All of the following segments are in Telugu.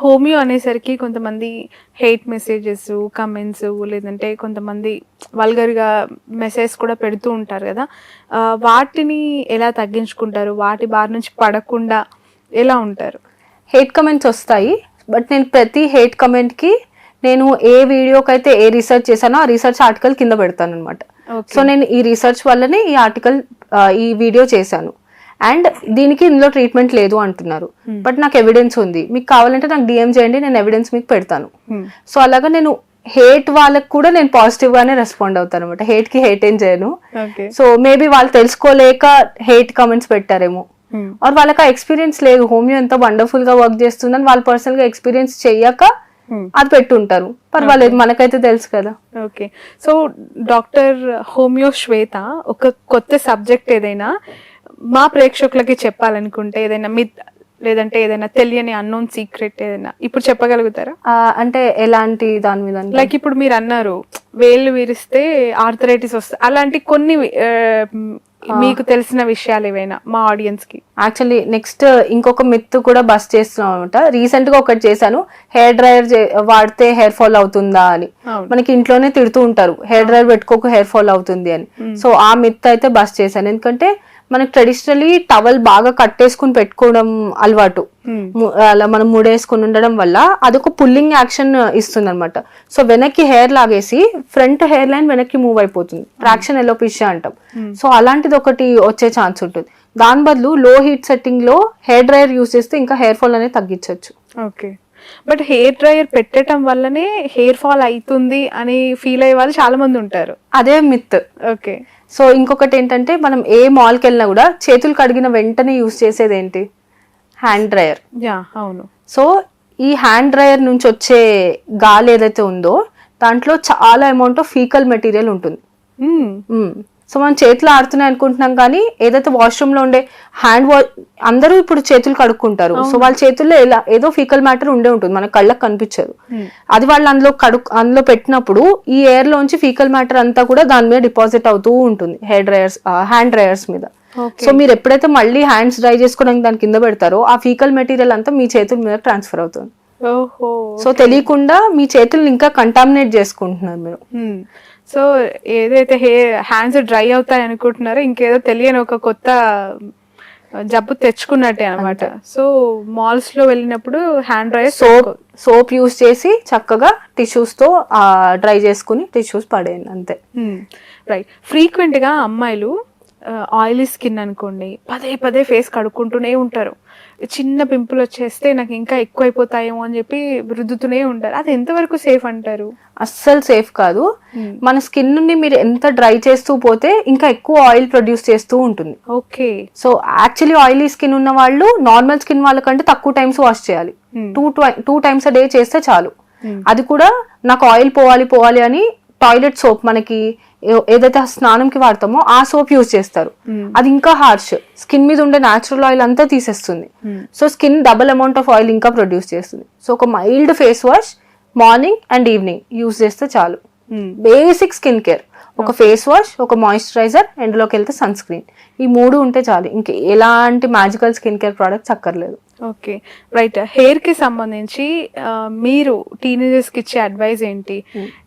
హోమియో అనేసరికి కొంతమంది హెయిట్ మెసేజెస్ కమెంట్స్ లేదంటే కొంతమంది వల్గర్గా మెసేజ్ కూడా పెడుతూ ఉంటారు కదా. వాటిని ఎలా తగ్గించుకుంటారు? వాటి బారి నుంచి పడకుండా ఎలా ఉంటారు? హేట్ కమెంట్స్ వస్తాయి బట్ నేను ప్రతి హేట్ కమెంట్కి నేను ఏ వీడియోకి అయితే ఏ రీసెర్చ్ చేశానో ఆ రీసెర్చ్ ఆర్టికల్ కింద పెడతాను అనమాట. సో నేను ఈ రీసెర్చ్ వల్లనే ఈ ఆర్టికల్ ఈ వీడియో చేశాను. అండ్ దీనికి ఇందులో ట్రీట్మెంట్ లేదు అంటున్నారు. బట్ నాకు ఎవిడెన్స్ ఉంది. మీకు కావాలంటే నాకు డిఎం చేయండి నేను ఎవిడెన్స్ మీకు పెడతాను. Hmm. సో అలాగా నేను హేట్ వాళ్ళకి కూడా నేను పాజిటివ్ గానే రెస్పాండ్ అవుతాను అనమాట హేట్కి హేట్ ఏం చేయను. సో మేబీ వాళ్ళు తెలుసుకోలేక హేట్ కమెంట్స్ పెట్టారేమో. ఆర్ వాళ్ళకి ఆ ఎక్స్పీరియన్స్ లేదు. హోమియో ఎంత వండర్ఫుల్గా వర్క్ చేస్తుందని వాళ్ళు పర్సనల్గా ఎక్స్పీరియన్స్ చెయ్యక అది పెట్టుంటారు. పర్వాలేదు మనకైతే తెలుసు కదా. Okay so doctor homeo Shweta ఒక కొత్త సబ్జెక్ట్ ఏదైనా మా ప్రేక్షకులకి చెప్పాలనుకుంటే ఏదైనా మీ లేదంటే ఏదైనా తెలియని అన్నోన్ సీక్రెట్ ఏదైనా ఇప్పుడు చెప్పగలుగుతారా? అంటే ఎలాంటి దాని మీద? లైక్ ఇప్పుడు మీరు అన్నారు వేళ్ళు విరిస్తే ఆర్థరైటిస్ వస్తుంది. అలాంటి కొన్ని మీకు తెలిసిన విషయాలు ఏవైనా మా ఆడియన్స్కి? యాక్చువల్లీ నెక్స్ట్ ఇంకొక మిత్ కూడా బస్ చేస్తున్నాం అనమాట రీసెంట్గా ఒకటి చేశాను. హెయిర్ డ్రైయర్ వాడితే హెయిర్ ఫాల్ అవుతుందా అని. మనకి ఇంట్లోనే తిడుతూ ఉంటారు. హెయిర్ డ్రైయర్ పెట్టుకోక హెయిర్ ఫాల్ అవుతుంది అని. సో ఆ మిత్ అయితే బస్ చేశాను. ఎందుకంటే మనకి ట్రెడిషనలీ టవల్ బాగా కట్టేసుకుని పెట్టుకోవడం అలవాటు. అలా మనం ముడేసుకుని ఉండడం వల్ల అదొక పుల్లింగ్ యాక్షన్ ఇస్తుంది అనమాట సో వెనక్కి హెయిర్ లాగేసి ఫ్రంట్ హెయిర్ లైన్ వెనక్కి మూవ్ అయిపోతుంది. ట్రాక్షన్ ఎలోపిషియా అంటాం. సో అలాంటిది ఒకటి వచ్చే ఛాన్స్ ఉంటుంది. దాని బదులు లో హీట్ సెట్టింగ్లో హెయిర్ డ్రైయర్ యూస్ చేస్తే ఇంకా హెయిర్ ఫాల్ అనేది తగ్గించవచ్చు. ఓకే. బట్ హెయిర్ డ్రైయర్ పెట్టడం వల్లనే హెయిర్ ఫాల్ అవుతుంది అని ఫీల్ అయ్యే వాళ్ళు చాలా మంది ఉంటారు. అదే మిత్. ఓకే. సో ఇంకొకటి ఏంటంటే మనం ఏ మాల్కి వెళ్ళినా కూడా చేతులు కడిగిన వెంటనే యూస్ చేసేది ఏంటి? Hand dryer. యా అవును. సో ఈ హ్యాండ్ డ్రైయర్ నుంచి వచ్చే గాలి ఏదైతే ఉందో దాంట్లో చాలా అమౌంట్ ఆఫ్ ఫీకల్ మెటీరియల్ ఉంటుంది. సో మనం చేతులు ఆడుతున్నాయి అనుకుంటున్నాం కానీ ఏదైతే వాష్రూమ్లో ఉండే హ్యాండ్ వాష్ అందరూ ఇప్పుడు చేతులు కడుక్కుంటారు. సో వాళ్ళ చేతుల్లో ఎలా ఏదో ఫీకల్ మ్యాటర్ ఉండే ఉంటుంది. మన కళ్ళకి కనిపించదు. Hmm. అది వాళ్ళు అందులో కడు అందులో పెట్టినప్పుడు ఈ ఎయిర్ లోంచి ఫీకల్ మ్యాటర్ అంతా కూడా దాని మీద డిపాజిట్ అవుతూ ఉంటుంది. హెయిర్ డ్రైయర్స్ హ్యాండ్ డ్రైయర్స్ మీద. సో మీరు ఎప్పుడైతే మళ్ళీ హ్యాండ్స్ డ్రై చేసుకోవడానికి దాని కింద పెడతారో ఆ ఫీకల్ మెటీరియల్ అంతా మీ చేతుల మీద ట్రాన్స్ఫర్ అవుతుంది. సో తెలియకుండా మీ చేతుల్ని ఇంకా కంటామినేట్ చేసుకుంటున్నారు మీరు. మ్మ్. సో ఏదైతే హెయిర్ హ్యాండ్స్ డ్రై అవుతాయి అనుకుంటున్నారో ఇంకేదో తెలియని ఒక కొత్త జబ్బు తెచ్చుకున్నట్టే అనమాట సో మాల్స్లో వెళ్ళినప్పుడు hand dryer soap soap use చేసి చక్కగా టిష్యూస్తో డ్రై చేసుకుని టిష్యూస్ పడేయండి అంతే. రైట్ ఫ్రీక్వెంట్గా అమ్మాయిలు ఆయిలీ స్కిన్ అనుకోండి పదే పదే ఫేస్ కడుక్కుంటూనే ఉంటారు. చిన్న పింపుల్ వచ్చేస్తే నాకు ఇంకా ఎక్కువ అయిపోతాయేమో అని చెప్పి రుద్దుతూనే ఉంటారు. అది ఎంతవరకు సేఫ్ అంటారు? అస్సలు సేఫ్ కాదు. మన స్కిన్ని మీరు ఎంత డ్రై చేస్తూ పోతే ఇంకా ఎక్కువ ఆయిల్ ప్రొడ్యూస్ చేస్తూ ఉంటుంది. Okay. So actually oily skin ఉన్న వాళ్ళు నార్మల్ స్కిన్ వాళ్ళకంటే తక్కువ టైమ్స్ వాష్ చేయాలి. టూ టూ టైమ్స్ డే చేస్తే చాలు. అది కూడా నాకు ఆయిల్ పోవాలి పోవాలి అని టాయిలెట్ సోప్ మనకి ఏదైతే స్నానంకి వాడతామో ఆ సోప్ యూజ్ చేస్తారు. అది ఇంకా హార్ష్. స్కిన్ మీద ఉండే న్యాచురల్ ఆయిల్ అంతా తీసేస్తుంది. So skin double amount of oil ఇంకా ప్రొడ్యూస్ చేస్తుంది. సో ఒక mild face wash morning and evening use చేస్తే చాలు. Basic skin care. ఒక ఫేస్ వాష్ ఒక మాయిశ్చరైజర్ ఎండ్లోకి వెళ్తే సన్ స్క్రీన్ ఈ మూడు ఉంటే చాలు. ఇంక ఎలాంటి మ్యాజికల్ స్కిన్ కేర్ ప్రోడక్ట్స్ అక్కర్లేదు. ఓకే రైట్ హెయిర్కి సంబంధించి మీరు టీనేజర్స్కి ఇచ్చే అడ్వైస్ ఏంటి?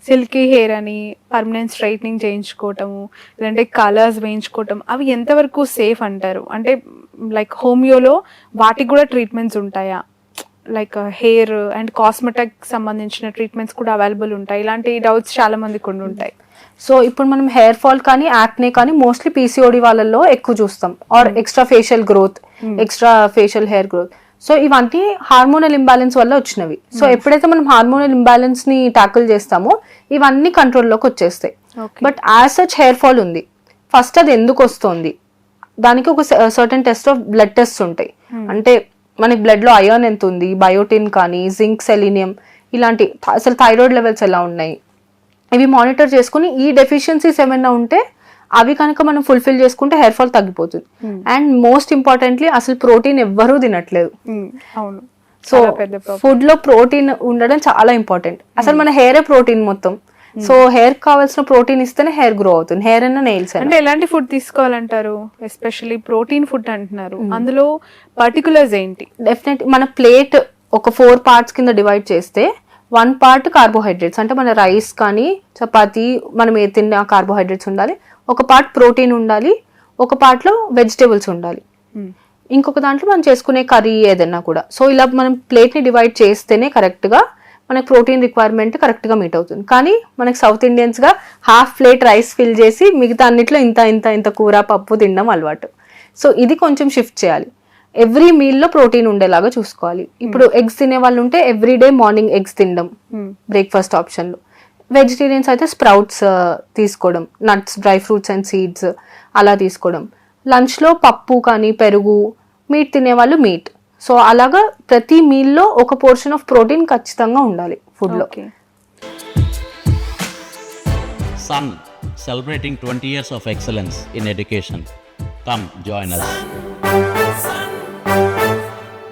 సిల్కీ హెయిర్ అని పర్మనెంట్ స్ట్రైట్నింగ్ చేయించుకోవటము లేదంటే కలర్స్ వేయించుకోవటం అవి ఎంతవరకు సేఫ్ అంటారు? అంటే లైక్ హోమియోలో వాటికి కూడా ట్రీట్మెంట్స్ ఉంటాయా? లైక్ హెయిర్ అండ్ కాస్మెటిక్ సంబంధించిన ట్రీట్మెంట్స్ కూడా అవైలబుల్ ఉంటాయి. ఇలాంటి డౌట్స్ చాలా మందికి ఉండి ఉంటాయి సో ఇప్పుడు మనం హెయిర్ ఫాల్ కానీ యాక్నే కానీ మోస్ట్లీ పీసీఓడి వాళ్ళల్లో ఎక్కువ చూస్తాం. Or extra facial growth extra facial hair growth so ఇవన్నీ హార్మోనల్ ఇంబ్యాలెన్స్ వల్ల వచ్చినవి. సో ఎప్పుడైతే మనం హార్మోనల్ ఇంబ్యాలెన్స్ని టాకిల్ చేస్తామో ఇవన్నీ కంట్రోల్లోకి వచ్చేస్తాయి. But as such hair fall ఉంది ఫస్ట్ అది ఎందుకు వస్తుంది? దానికి ఒక certain test of blood test ఉంటాయి. అంటే మనకి బ్లడ్లో అయాన్ ఎంత ఉంది? బయోటిన్ కానీ జింక్ సెలీనియం ఇలాంటి అసలు థైరాయిడ్ లెవెల్స్ ఎలా ఉన్నాయి? ఇవి మానిటర్ చేసుకుని ఈ డెఫిషియన్సీస్ ఏమైనా ఉంటే అవి కనుక మనం ఫుల్ఫిల్ చేసుకుంటే హెయిర్ ఫాల్ తగ్గిపోతుంది. అండ్ మోస్ట్ ఇంపార్టెంట్లీ అసలు ప్రోటీన్ ఎవ్వరూ తినట్లేదు. అవును. సో ఫుడ్లో ప్రోటీన్ ఉండడం చాలా ఇంపార్టెంట్ అసలు మన హెయిర్ ప్రోటీన్ మొత్తం. సో హెయిర్ కావాల్సిన ప్రోటీన్ ఇస్తేనే హెయిర్ గ్రో అవుతుంది. హెయిర్ అయినా నెయిల్స్ అంటే ఎలాంటి ఫుడ్ తీసుకోవాలంటారు? ఎస్పెషల్లీ ప్రోటీన్ ఫుడ్ అంటున్నారు. అందులో పర్టికులర్స్ ఏంటి? డెఫినెట్ మన ప్లేట్ ఒక ఫోర్ పార్ట్స్ కింద డివైడ్ చేస్తే వన్ పార్ట్ కార్బోహైడ్రేట్స్. అంటే మన రైస్ కానీ చపాతి మనం ఏ తిన్న కార్బోహైడ్రేట్స్ ఉండాలి. ఒక పార్ట్ ప్రోటీన్ ఉండాలి. ఒక పార్ట్లో వెజిటేబుల్స్ ఉండాలి. మ్మ్. ఇంకొక దాంట్లో మనం చేసుకునే కర్రీ ఏదన్నా కూడా. సో ఇలా మనం ప్లేట్ని డివైడ్ చేస్తేనే కరెక్ట్గా మనకి ప్రోటీన్ రిక్వైర్మెంట్ కరెక్ట్గా మీట్ అవుతుంది. కానీ మనకి సౌత్ ఇండియన్స్గా హాఫ్ ప్లేట్ రైస్ ఫిల్ చేసి మిగతా అన్నిట్లో ఇంత ఇంత ఇంత కూర పప్పు తినడం అలవాటు. సో ఇది కొంచెం షిఫ్ట్ చేయాలి. ఎవ్రీ మీల్లో ప్రోటీన్ ఉండేలాగా చూసుకోవాలి. ఇప్పుడు ఎగ్స్ తినే వాళ్ళు ఉంటే ఎవ్రీ డే మార్నింగ్ ఎగ్స్ తినడం మ్మ్. బ్రేక్ఫాస్ట్ ఆప్షన్లో. వెజిటేరియన్స్ అయితే స్ప్రౌట్స్ తీసుకోవడం. Nuts dry fruits and seeds అలా తీసుకోవడం. లంచ్లో పప్పు కానీ పెరుగు మీట్ తినేవాళ్ళు మీట్. సో అలాగా ప్రతి మీల్లో ఒక పోర్షన్ ఆఫ్ ప్రోటీన్ ఖచ్చితంగా ఉండాలి ఫుడ్లో. Sun, celebrating 20 years of excellence in education. Come join us.